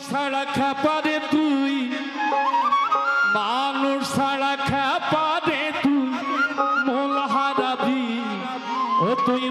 ছাড়া খাপারে তুই মানুষ ছাড়া খাপারে তুই মোল হারাবি ও তুই